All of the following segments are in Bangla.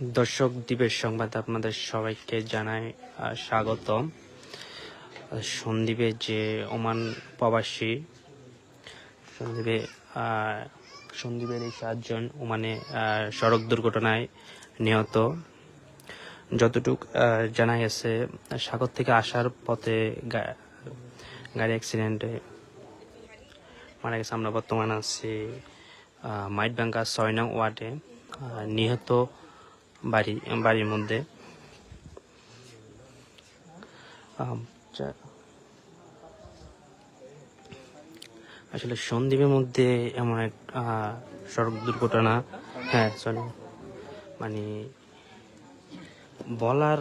দর্শক দ্বীপের সংবাদ আপনাদের সবাইকে জানাই স্বাগতম। আহ, সন্দ্বীপে যে ওমান প্রবাসী সন্দীপে সন্দীপের এই সাতজন ওমানে সড়ক দুর্ঘটনায় নিহত। যতটুক জানা গেছে সাগর থেকে আসার পথে গাড়ি অ্যাক্সিডেন্টে মারা গেছে। আমরা বর্তমানে আছি মাইটবাঙ্গা ছয় নং ওয়ার্ডে নিহত বাড়ি বাড়ির মধ্যে। আসলে সন্দ্বীপের মধ্যে এমন এক সড়ক দুর্ঘটনা। হ্যাঁ সরি মানে বলার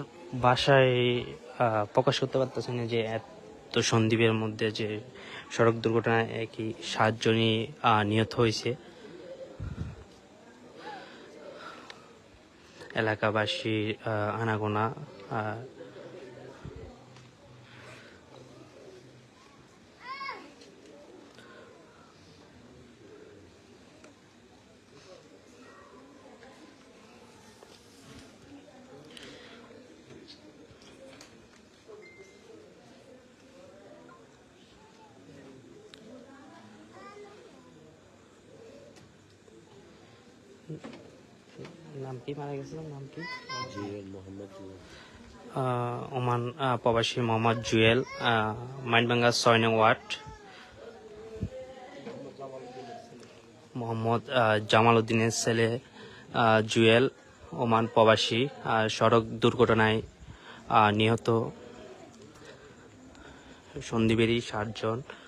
আহ, প্রকাশ করতে পারতেছে না যে এত সন্দ্বীপের মধ্যে যে সড়ক দুর্ঘটনায় একই সাতজনই নিহত হয়েছে। এলাকাবাসী আনাগোনা আহ, নাম কি মারা নাম কি? ওমান প্রবাসী মোহাম্মদ জুয়েল মাইনবাঙ্গা ছয় নং ওয়ার্ড। মোহাম্মদ জামাল উদ্দিনের ছেলে জুয়েল ওমান প্রবাসী সড়ক দুর্ঘটনায় নিহত সন্দীপেরই ষাটজন সে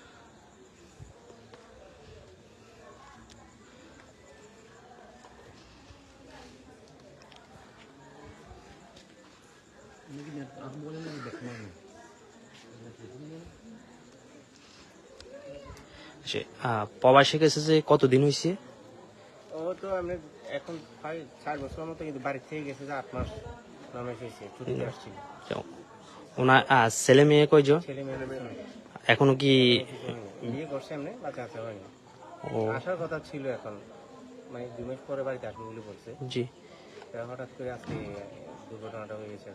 প্রবাসী গেছে যে কতদিন হয়েছে ও তো আমি এখন প্রায় চার বছর মতো কিন্তু বাড়ি থেকে গেছে যে আট মাস মাস হয়েছে ছুটিতে আসছিল। ওনার ছেলে মেয়ে কয়জন? ছেলে মেয়ে। এখনও কি বিয়ে করছে এমনি বাচ্চা কাচ্চা হয়নি। আসার কথা ছিল এখন মানে দুই মাস পরে বাড়িতে আসবে বলে বলছে। জি। হঠাৎ করে আজকে দুর্ঘটনাটা হয়ে গেছে।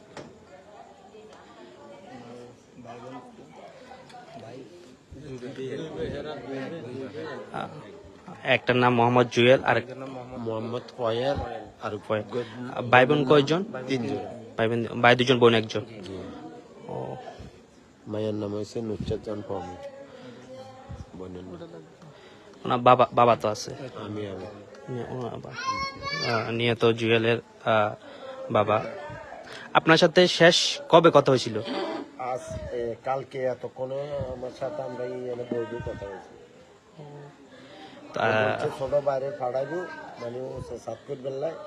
আহ, একটার নাম মোহাম্মদ জুয়েল আর একজন নাম মোহাম্মদ ফয়ার আর ভাই বোন কয়জন? তিনজন। ভাই বোন ভাই দুজন বোন একজন। ও। মায়ের নাম হয়েছে নুচ্চাজান ফমি বোনের। ওনার বাবা বাবা তো আছে। আমি আমি ওনার বাবা। নিহত জুয়েলের বাবা। আপনার সাথে শেষ কবে কথা হয়েছিল? আজ এ, কালকে এতক্ষণে আমার সাথে আমরা এই এনে বইতে কথা হয়েছি ছোট বাইরে ফাড়াইবো মানে ও সাত ফুট বেলায়।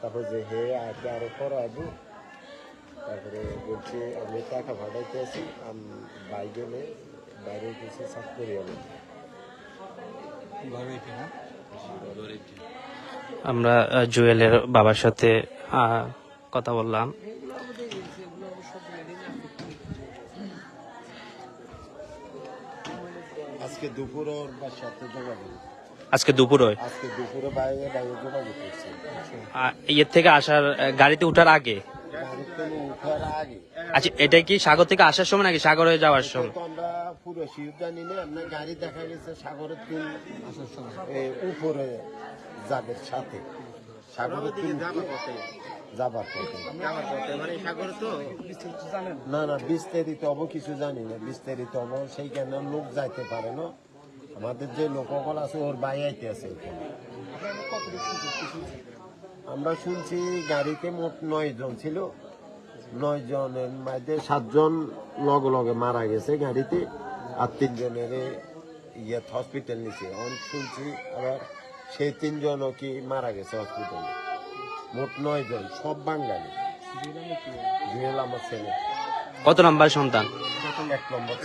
তারপর যে হে আগে আরও পর আইবো তারপরে বলছে আমি টাকা ভাড়াইতে আছি আমি বাইরে নে বাইরে গেছে সাত করে আমি আমরা জুয়েলের বাবার সাথে আহ, কথা বললাম। আজকে দুপুর ওর সাথে যোগাযোগ আজকে দুপুর আজকে দুপুরে বাইরে বাইরে যোগাযোগ করছে ইয়ের থেকে আসার গাড়িতে উঠার আগে? আচ্ছা এটা কি সাগর থেকে আসার সময় নাকি সাগরে যাওয়ার সময়? আমরা পুরো শিব জানি না আপনার গাড়ি দেখা গেছে সাগরের তিন উপরে যাদের সাথে। সাগরের তিন যাবার পথে। না না, বিস্তারিত হব, কিছু জানি না, বিস্তারিত হব। সেইখানে লোক যাইতে পারে না। আমাদের যে লোককল আছে, ওর বাই আইতে আছে আমরা শুনছি গাড়িতে মোট নয় জন ছিল। নয় জনের সাতজন লগে লগে মারা গেছে গাড়িতে, আর তিনজনের ইয়ে হসপিটাল আমি শুনছি আবার সেই তিনজনও কি মারা গেছে হসপিটালে। মোট নয় জন সব বাঙালি। জুয়েল আমার ছেলে। কত নাম্বার সন্তান? এক নম্বর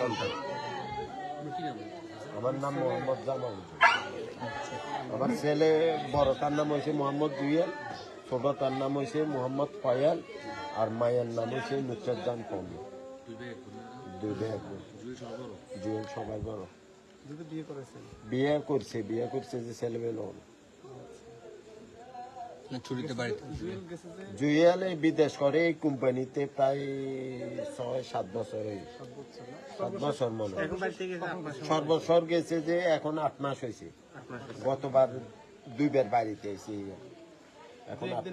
সন্তান। আমার নাম মোহাম্মদ জামাল আমার ছেলে বড় তার নাম হয়েছে মোহাম্মদ জুয়েল ছোট তার নাম হয়েছে মোহাম্মদ ফয়াল আর মায়ের নাম হয়েছে দুই ভাই জুয়েল সবাই বড়। বিয়ে করছে। বিয়ে করছে যে ছেলে মেয়ে হলো না ছুরিতে বাড়িতে জুয়েল এই বিদেশ করে এই কোম্পানিতে প্রায় ছয় সাত বছর সাত বছর মনে হয়। থেকে গেছে সর্বস্বর গেছে যে এখন আট মাস হয়েছে। হয়েছে। গতবার দুইবার বাড়িতে এসে এখন মাস।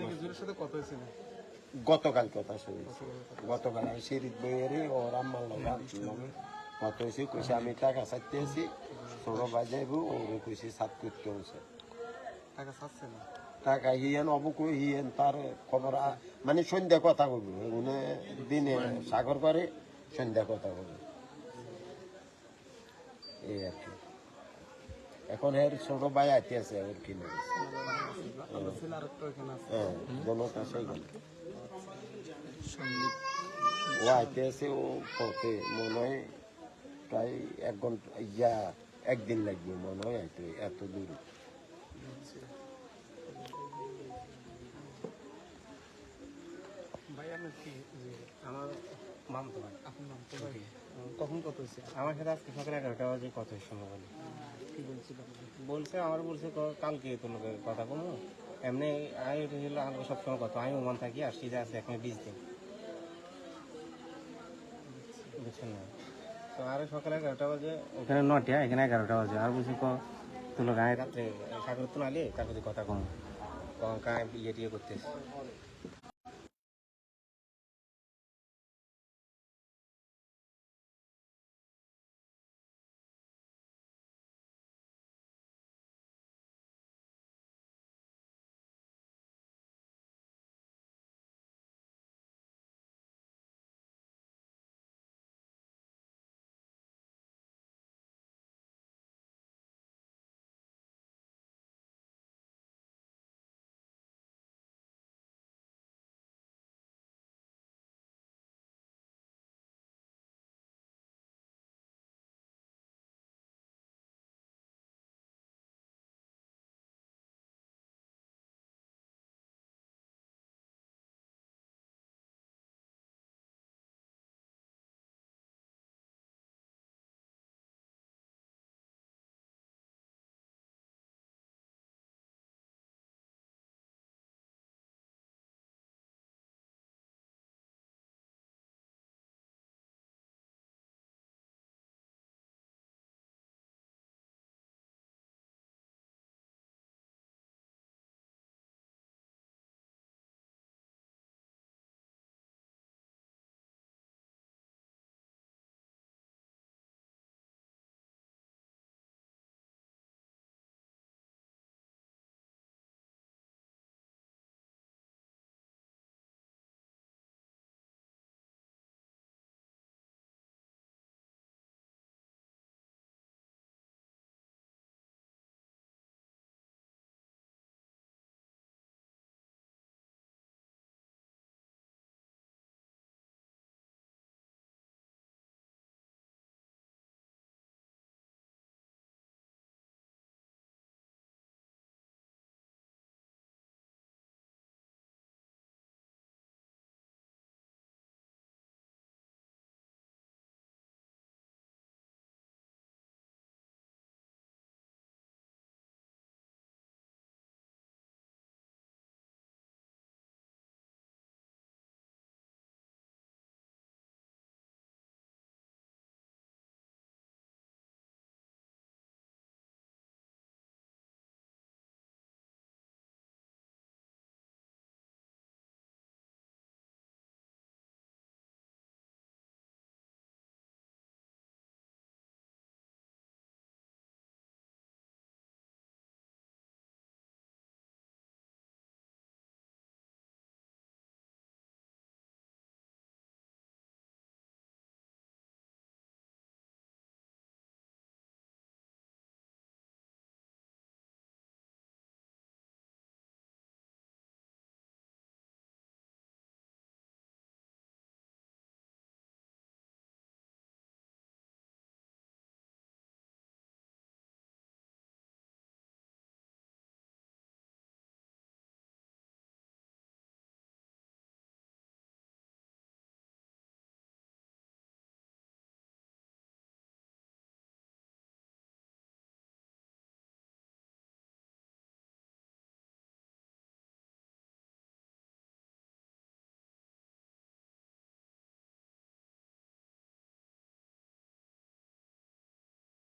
গতকাল কথা শুনেছি গতকাল আমি সিরিজ বইয়েরই ও রাম্মাল কত হয়েছে কইছে আমি টাকা চাইতে আছি। ছোট যাইব ওরে কইছে সাত করতে হচ্ছে টাকা হিয়েন অবকু হিয়েন তার খবর মানে সন্ধ্যা কথা কবি। এগুলো দিনে সাগর করে, সন্ধ্যা কথা কবি। এই আর কি। এখন এর ছোট ভাই আইতে আছে, ওর কিনে হ্যাঁ ও আইতে আছে, ও পথে মনে হয় প্রায় এক ঘণ্টা ইয়া, একদিন লাগবে মনে হয় আইতে, এত দূর ভাই আপনার কি আমার মামতো ভাই। আপনার নাম ভাই। কখন কত হয়েছে? আমার সাথে আজকে সকাল এগারোটা বাজে কথা সম্ভব হলো কি বলছিল বলছে আমার বলছে কালকে তোমাকে কথা কমো এমনি আমি সবসময় কথা। আমি ওমান থাকি আর সিধা আছে এখানে বিশ দিন। বুঝছেন না? তো আর সকালে এগারোটা বাজে ওখানে নটা এখানে এগারোটা বাজে। আর বলছি ক তুলো গায়ে রাত্রে সাগর তো নালে তারপরে কথা কম। কায় ইয়ে টিয়ে করতেছে?